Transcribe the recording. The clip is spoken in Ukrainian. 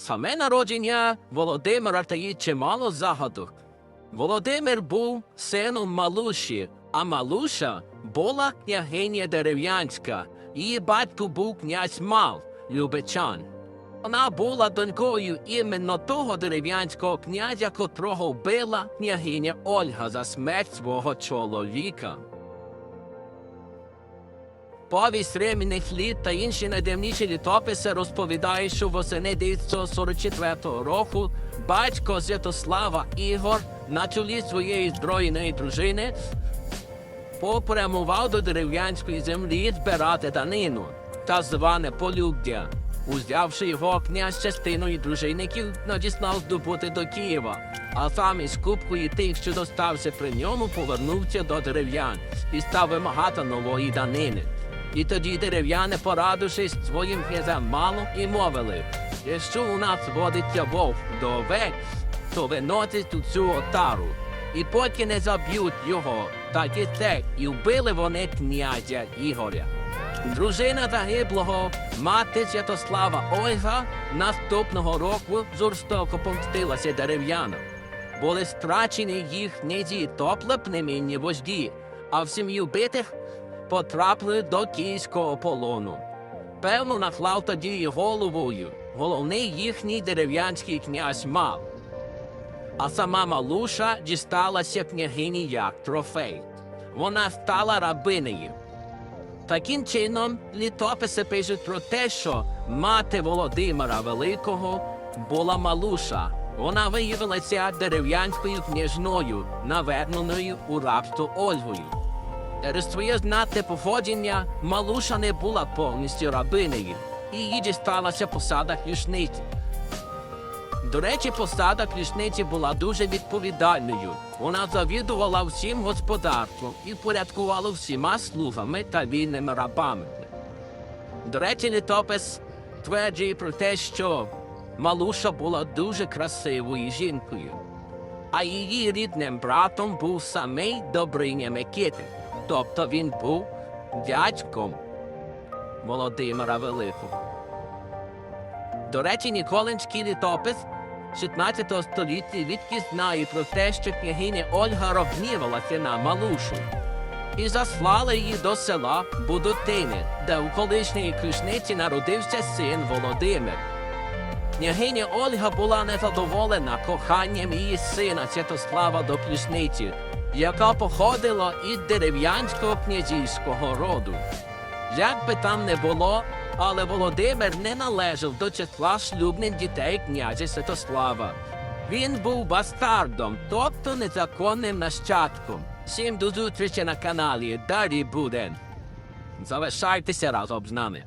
Саме народження Володимира таїть чимало загадок. Володимир був сином Малуші, а Малуша була княгиня дерев'янська. Її батько був князь Мал, Любичан. Вона була донькою іменно того дерев'янського князя, котрого вбила княгиня Ольга за смерть свого чоловіка. Повість ремінних літ та інші найдавніші літописи розповідають, що восени 944 року батько Святослава Ігор на чолі своєї збройної дружини попрямував до дерев'янської землі збирати данину, та зване полюддя. Узявши його князь частиною дружинників, надіслав здобути до Києва, а сам із купкою тих, що достався при ньому, повернувся до дерев'ян і став вимагати нової данини. І тоді дерев'яни, порадившись своїм князем мало, і мовили, якщо у нас водиться вовк до овець, то виносить у цю отару. І поки не заб'ють його, так і це, і вбили вони князя Ігоря. Дружина загиблого, мати Святослава Ольга, наступного року жорстоко помстилася дерев'янам. Були страчені їх князі племінні вожді, а в сім'ю битих потрапили до київського полону. Певно, наклав тоді головою головний їхній дерев'янський князь Мал. А сама Малуша дісталася княгині як трофей. Вона стала рабинею. Таким чином, літописи пишуть про те, що мати Володимира Великого була Малуша. Вона виявилася дерев'янською княжною, наверненою у рабство Ольгою. Через своє знатне походження Малуша не була повністю рабинею, і їй дісталася посада ключниці. До речі, посада ключниці була дуже відповідальною. Вона завідувала всім господарством і порядкувала всіма слугами та вільними рабами. До речі, літопис тверджує про те, що Малуша була дуже красивою жінкою, а її рідним братом був самий Добриня Микитин, тобто він був дядьком Володимира Великого. До речі, Ніколинський літопис 16 століття відки знає про те, що княгиня Ольга розгнівалася на Малушу і заслала її до села Будотини, де у колишньої ключниці народився син Володимир. Княгиня Ольга була незадоволена коханням її сина Святослава до ключниці, яка походила із дерев'янського князівського роду. Як би там не було, але Володимир не належав до числа шлюбних дітей князя Святослава. Він був бастардом, тобто незаконним нащадком. Всім до зустрічі на каналі. Далі буде. Залишайтеся разом з нами.